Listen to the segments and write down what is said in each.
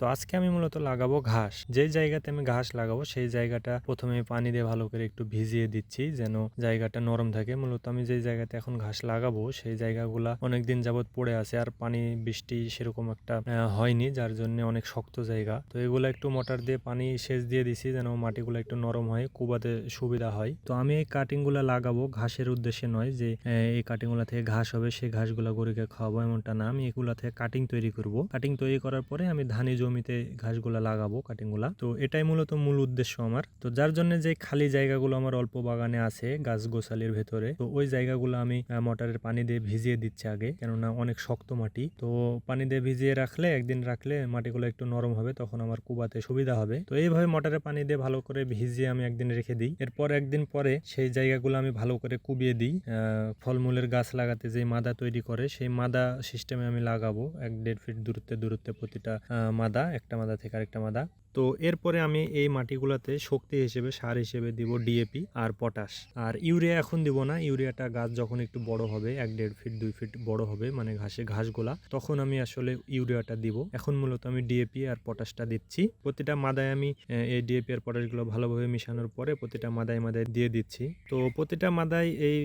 তো আজকে আমি মূলত লাগাবো ঘাস। যেই জায়গাতে আমি ঘাস লাগাবো, সেই জায়গাটা প্রথমে পানি দিয়ে ভালো করে একটু ভিজিয়ে দিচ্ছি যেন জায়গাটা নরম থাকে। মূলত আমি যেই জায়গাতে এখন ঘাস লাগাবো, সেই জায়গাগুলা অনেক দিন যাবত পড়ে আছে আর পানি, বৃষ্টি সেরকম একটা হয়নি, যার জন্য অনেক শক্ত জায়গা। তো এগুলো একটু মোটর দিয়ে পানি সেচ দিয়ে দিছি যেন মাটিগুলো একটু নরম হয়, কুবাতে সুবিধা হয়। তো আমি এই কাটিংগুলো লাগাবো ঘাসের উদ্দেশ্যে নয় যে এই কাটিংগুলো থেকে ঘাস হবে, সেই ঘাসগুলো গরুকে খাওয়াবো এমনটা না। আমি এগুলা থেকে কাটিং তৈরি করব। কাটিং তৈরি করার পরে আমি ধানি জমিতে ঘাসগুলা লাগাবো কাটিংগুলা তো এটাই মূলত মূল উদ্দেশ্য আমার। তো যার জন্য যে খালি জায়গাগুলো আমার অল্প বাগানে আছে গাছ গোছালির ভেতরে তো ওই জায়গাগুলো আমি মোটরের পানি দিয়ে ভিজিয়ে দিচ্ছি আগে কেননা অনেক শক্ত মাটি। তো পানি দিয়ে ভিজিয়ে রাখলে একদিন রাখলে মাটিগুলো একটু নরম হবে তখন আমার কুবাতে সুবিধা হবে। তো এইভাবে মোটরের পানি দিয়ে ভালো করে ভিজিয়ে আমি একদিন রেখে দিই। এরপর একদিন পরে সেই জায়গাগুলো আমি ভালো করে কুবিয়ে দিই। ফলমূলের গাছ লাগাতে যে মাদা তৈরি করে সেই মাদা সিস্টেমে আমি লাগাবো এক দেড় ফিট দূরত্বে দূরত্বে প্রতিটা আহ, মাদা, একটা মাদা থেকে আরেকটা মাদা। তো এরপরে আমি এই মাটিগুলোতে শক্তি হিসেবে, সার হিসেবে দিব ডিএপি আর পটাশ। আর ইউরিয়া এখন দিব না। ইউরিয়াটা গাছ যখন একটু বড় হবে, এক দেড় ফিট, দুই ফিট বড় হবে মানে ঘাসে ঘাসগুলা, তখন আমি আসলে ইউরিয়াটা দিব। এখন মূলত আমি ডিএপি আর পটাশটা দিচ্ছি। প্রতিটা মাদায় আমি এই ডিএপি আর পটাশগুলো ভালোভাবে মিশানোর পরে প্রতিটা মাদায় মাদায় দিয়ে দিচ্ছি। তো প্রতিটা মাদায় এই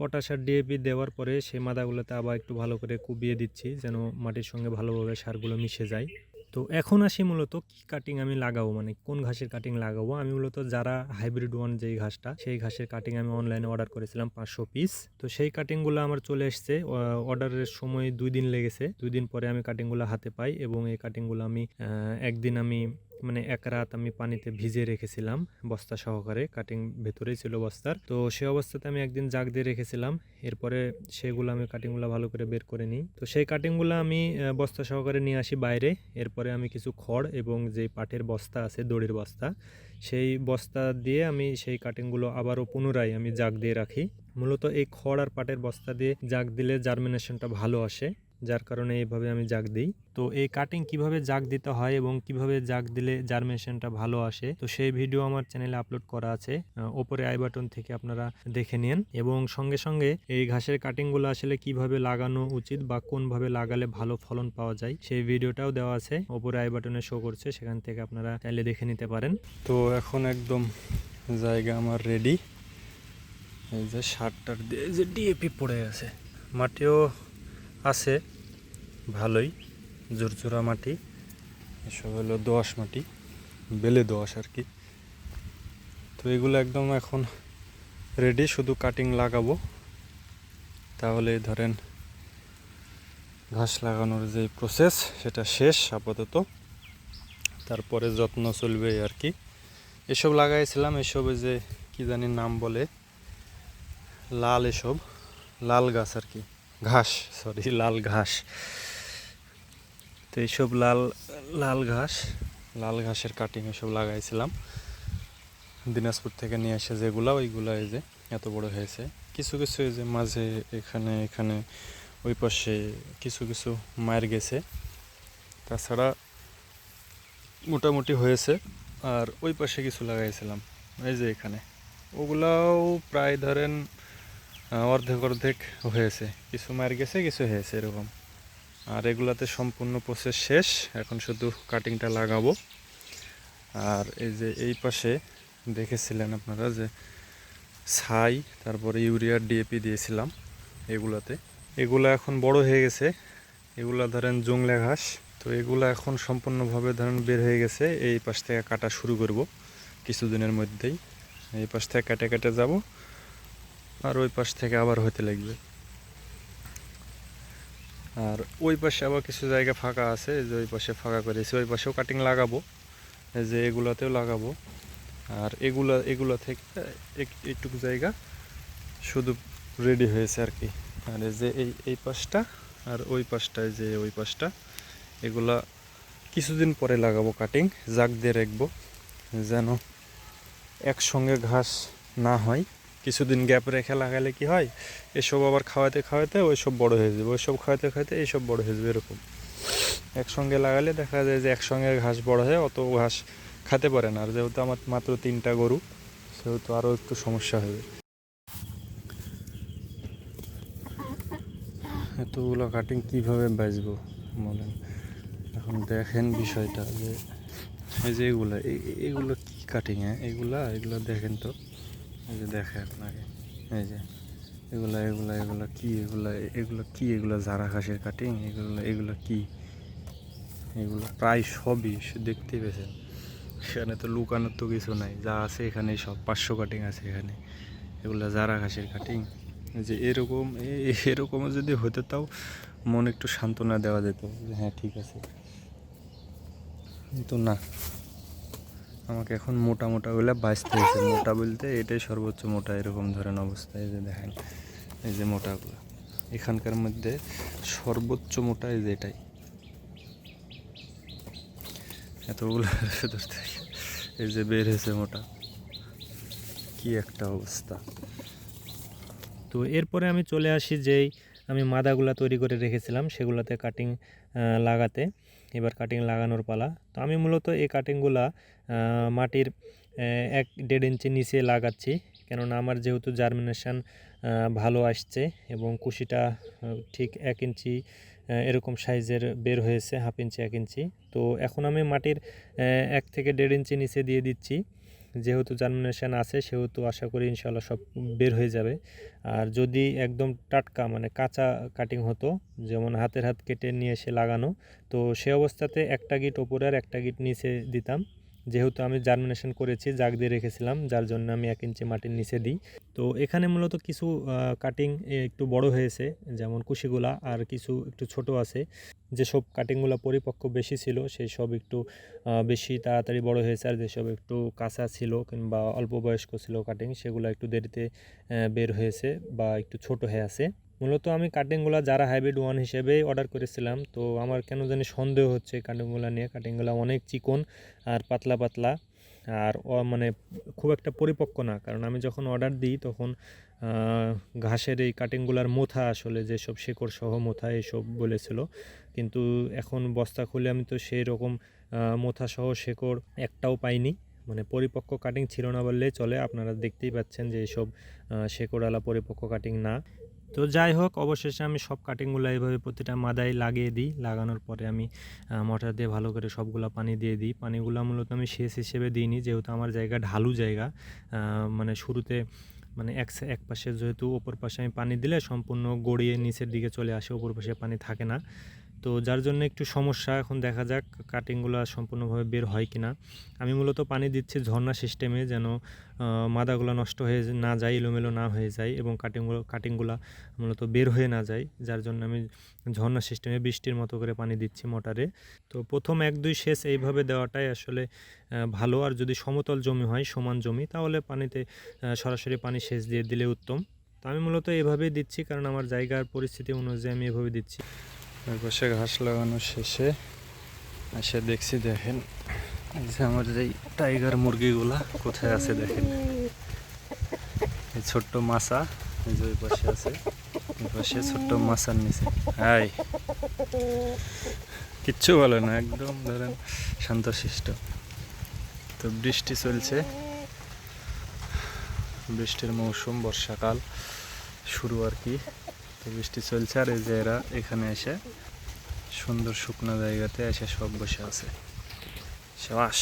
পটাশ আর ডিএপি দেওয়ার পরে সেই মাদাগুলোতে আবার একটু ভালো করে কুবিয়ে দিচ্ছি, যেন মাটির সঙ্গে ভালোভাবে সারগুলো মিশে যায়। তো এখন আসি মূলত কি কাটিং আমি লাগাবো মানে কোন ঘাসের কাটিং লাগাবো? আমি মূলত যারা হাইব্রিড ওয়ান যেই ঘাসটা, সেই ঘাসের কাটিং আমি অনলাইনে অর্ডার করেছিলাম পাঁচশো পিস তো সেই কাটিংগুলো আমার চলে এসছে অর্ডারের সময় দুই দিন লেগেছে। দুই দিন পরে আমি কাটিংগুলো হাতে পাই এবং এই কাটিংগুলো আমি একদিন আমি মানে এক রাত আমি পানিতে ভিজে রেখেছিলাম বস্তা সহকারে কাটিং ভেতরেই ছিল বস্তার। তো সে অবস্থাতে আমি একদিন জাগ দিয়ে রেখেছিলাম, এরপরে সেগুলো আমি কাটিংগুলো ভালো করে বের করে নিই। তো সেই কাটিংগুলো আমি বস্তা সহকারে নিয়ে আসি বাইরে, এরপরে আমি কিছু খড় এবং যে পাটের বস্তা আছে, দড়ির বস্তা, সেই বস্তা দিয়ে আমি সেই কাটিংগুলো আবারও পুনরায় আমি জাগ দিয়ে রাখি। মূলত এই খড় আর পাটের বস্তা দিয়ে জাগ দিলে জার্মিনেশনটা ভালো আসে। যার কারণে এইভাবে আমি জাগ দিই। তো এই কাটিং কীভাবে জাগ দিতে হয় এবং কীভাবে জাগ দিলে জার্মিনেশনটা ভালো আসে, তো সেই ভিডিও আমার চ্যানেলে আপলোড করা আছে। ওপরে আই বাটন থেকে আপনারা দেখে নিন। এবং সঙ্গে সঙ্গে এই ঘাসের কাটিংগুলো আসলে কীভাবে লাগানো উচিত বা কোনভাবে লাগালে ভালো ফলন পাওয়া যায়, সেই ভিডিওটাও দেওয়া আছে। ওপরে আই বাটনে শো করছে, সেখান থেকে আপনারা চাইলে দেখে নিতে পারেন। তো এখন একদম জায়গা আমার রেডি এই যে সারটার দিয়ে যে ডিএপি পড়ে আছে, মাটিও আছে। ভালোই জোরজোড়া মাটি, এসব হলো দোআঁশ মাটি, বেলে দোআঁশ আর কি। তো এগুলো একদম এখন রেডি শুধু কাটিং লাগাবো। তাহলে ধরেন ঘাস লাগানোর যে প্রসেস সেটা শেষ আপাতত। তারপরে যত্ন চলবে আর কি। এসব লাগাইছিলাম, এসব যে কি জানি নাম বলে, লাল এসব, লাল গাছ আর কি। ঘাস সরি লাল ঘাস। তো এইসব লাল লাল ঘাস। লাল ঘাসের কাটিং এসব লাগাইছিলাম। দিনাজপুর থেকে নিয়ে এসে যেগুলা, ওইগুলা এই যে এত বড় হয়েছে। কিছু কিছু এই যে মাঝে এখানে এখানে, ওই পাশে কিছু কিছু মায়ের গেছে। তাছাড়া মোটামুটি হয়েছে। আর ওই পাশে কিছু লাগাইছিলাম, এই যে এখানে। ওগুলাও প্রায় ধরেন অর্ধেক অর্ধেক হয়েছে। কিছু মার গেছে, কিছু হয়েছে এরকম। আর এগুলাতে সম্পূর্ণ প্রসেস শেষ। এখন শুধু কাটিংটা লাগাবো। আর এই যে এই পাশে দেখেছিলেন আপনারা যে ছাই, তারপরে ইউরিয়ার ডিএপি দিয়েছিলাম এগুলাতে। এগুলা এখন বড় হয়ে গেছে। এগুলা ধরেন জংলা ঘাস। তো এগুলা এখন সম্পূর্ণভাবে ধরেন বের হয়ে গেছে। এই পাশ থেকে কাটা শুরু করব কিছুদিনের মধ্যেই। এই পাশ থেকে কেটে কেটে যাব। আর ওই পাশ থেকে আবার হতে লাগবে। আর ওই পাশে আবার কিছু জায়গা ফাঁকা আছে যে ওই পাশে ফাঁকা করেছি ওই পাশেও কাটিং লাগাবো যে এগুলাতেও লাগাবো। আর এগুলা এগুলা থেকে এক- এইটুকু জায়গা শুধু রেডি হয়েছে আর কি। আর যে এই এই পাশটা আর ওই পাশটায় যে ওই পাশটা, এগুলা কিছুদিন পরে লাগাবো কাটিং জাগ দিয়ে রাখব, যেন একসঙ্গে ঘাস না হয়। কিছুদিন গ্যাপ রেখে লাগালে কি হয়? এসব আবার খাওয়াতে খাওয়াতে ওইসব বড় হয়ে যাবে, ওইসব খাওয়াতে খাওয়াতে এইসব বড় হয়ে যাবে এরকম। একসঙ্গে লাগালে দেখা যায় যে একসঙ্গে ঘাস বড় হয় অত ঘাস খেতে পারে না। আর যেহেতু আমার মাত্র তিনটা গরু, সেহেতু আরও একটু সমস্যা হবে। এতগুলো কাটিং কীভাবে বাঁচবো বলেন? এখন দেখেন বিষয়টা যে, এই যে এগুলা এগুলো কি কাটিং হ্যাঁ এগুলা, এগুলো দেখেন তো। এই যে দেখেন আগে এই যে, এগুলা এগুলা এগুলা কি, এগুলা, এগুলো কি, এগুলা জারা ঘাসের কাটিং এগুলো এগুলো কি? এগুলো প্রায় সবই দেখতেই পেয়েছেন। এখানে তো লুকানোর তো কিছু নাই, যা আছে এখানে সব, পাঁচশো কাটিং আছে এখানে। এগুলো জারা ঘাসের কাটিং যে এরকম, এ- এরকমও যদি হতে তাও মন একটু সান্ত্বনা দেওয়া যেত হ্যাঁ ঠিক আছে। কিন্তু না। আমাকে এখন মোটা মোটা বলে বাঁচতে হয়েছে। মোটা বলতে এটাই সর্বোচ্চ মোটা, এরকম ধরেন অবস্থা, এই যে দেখেন, এই যে মোটাগুলো। এখানকার মধ্যে সর্বোচ্চ মোটা এই যে এটাই। এতগুলো এই যে বের হয়েছে মোটা। কি একটা অবস্থা। তো এরপরে আমি চলে আসি যেই আমি মাদাগুলা তৈরি করে রেখেছিলাম, সেগুলোতে কাটিং লাগাতে। এবার কাটিং লাগানোর পালা। তো আমি মূলত এই কাটিংগুলা মাটির এক দেড় ইঞ্চি নিচে লাগাচ্ছি। কেননা আমার যেহেতু জার্মিনেশান ভালো আসছে এবং কুশিটা ঠিক এক ইঞ্চি এরকম সাইজের বের হয়েছে হাফ ইঞ্চি এক ইঞ্চি তো এখন আমি মাটির এক থেকে দেড় ইঞ্চি নিচে দিয়ে দিচ্ছি। যেহেতু জার্মিনেশান আছে, সেহেতু আশা করি ইনশাল্লাহ সব বের হয়ে যাবে। আর যদি একদম টাটকা মানে কাঁচা কাটিং হতো, যেমন হাতের হাত কেটে নিয়ে এসে লাগানো, তো সে অবস্থাতে একটা গিট ওপরে আর একটা গিট নিচে দিতাম। যেহেতু আমি জার্মিনেশন করেছি, জাগ দিয়ে রেখেছিলাম, যার জন্য আমি এক ইঞ্চি মাটির নিচে দিই। তো এখানে মূলত কিছু কাটিং একটু বড় হয়েছে, যেমন কুশিগুলা, আর কিছু একটু ছোট আছে। যেসব কাটিংগুলো পরিপক্ক বেশি ছিল সেই সব একটু বেশি তাড়াতাড়ি বড় হয়েছে, আর যেসব একটু কাঁচা ছিল কিংবা অল্প বয়স্ক ছিল কাটিং সেগুলো একটু দেরিতে বের হয়েছে বা একটু ছোট হয়ে আছে। মূলত আমি কাটিংগুলো যারা হাইব্রিড ওয়ান হিসেবেই অর্ডার করেছিলাম তো আমার কেন জানি সন্দেহ হচ্ছে কাটিংগুলো নিয়ে। কাটিংগুলো অনেক চিকন আর পাতলা পাতলা আর মানে খুব একটা পরিপক্ক না। কারণ আমি যখন অর্ডার দিই তখন ঘাসের এই কাটিংগুলার মোথা আসলে যেসব শেকড় সহ মোথা এইসব বলেছিল কিন্তু এখন বস্তা খুলে আমি তো সেই রকম মোথা সহ শেকড় একটাও পাইনি। মানে পরিপক্ক কাটিং ছিল না বললেই চলে। আপনারা দেখতেই পাচ্ছেন যে এইসব আহ, শেকড়ওয়ালা পরিপক্ক কাটিং না। তো যাই হোক, অবশেষে আমি সব কাটিংগুলো এইভাবে প্রতিটা মাদায় লাগিয়ে দিই। লাগানোর পরে আমি মোটর দিয়ে ভালো করে সবগুলো পানি দিয়ে দিই। পানিগুলো মূলত আমি শেষ হিসেবে দিইনি, যেহেতু আমার জায়গা ঢালু জায়গা। মানে শুরুতে মানে এক এক পাশে যেহেতু ওপর পাশে আমি পানি দিলে সম্পূর্ণ গড়িয়ে নিচের দিকে চলে আসে, ওপর পাশে পানি থাকে না। তো যার জন্য একটু সমস্যা, এখন দেখা যাক কাটিংগুলো সম্পূর্ণভাবে বের হয় কি না আমি মূলত পানি দিচ্ছি ঝর্ণা সিস্টেমে যেন মাদাগুলো নষ্ট হয়ে না যায়, এলোমেলো না হয়ে যায় এবং কাটিংগুলো কাটিংগুলো মূলত বের হয়ে না যায়। যার জন্য আমি ঝর্ণা সিস্টেমে বৃষ্টির মতো করে পানি দিচ্ছি মোটরে। তো প্রথম এক, দুই সেচ এইভাবে দেওয়াটাই আসলে ভালো। আর যদি সমতল জমি হয়, সমান জমি, তাহলে পানিতে সরাসরি পানি সেচ দিয়ে দিলে উত্তম। তো আমি মূলত এভাবেই দিচ্ছি, কারণ আমার জায়গার পরিস্থিতি অনুযায়ী আমি এভাবে দিচ্ছি। ওই পাশে ঘাস লাগানো শেষে। এসে দেখছি, দেখেন, এই যে আমার যেই টাইগার মুরগিগুলা, কোথায় আছে দেখেন। এই ছোট্ট মাছা, এই যে ওই পাশে আছে ওই পাশে ছোট্ট মাছার নিচে। হাই। কিচ্ছু বলে না, একদম ধরেন শান্তশিষ্ট। তো বৃষ্টি চলছে। বৃষ্টির মৌসুম, বর্ষাকাল, শুরু আর কি। তো বৃষ্টি চলছে আর এই যে এরা এখানে এসে সুন্দর শুকনো জায়গাতে এসে সব বসে আছে। সাবাস।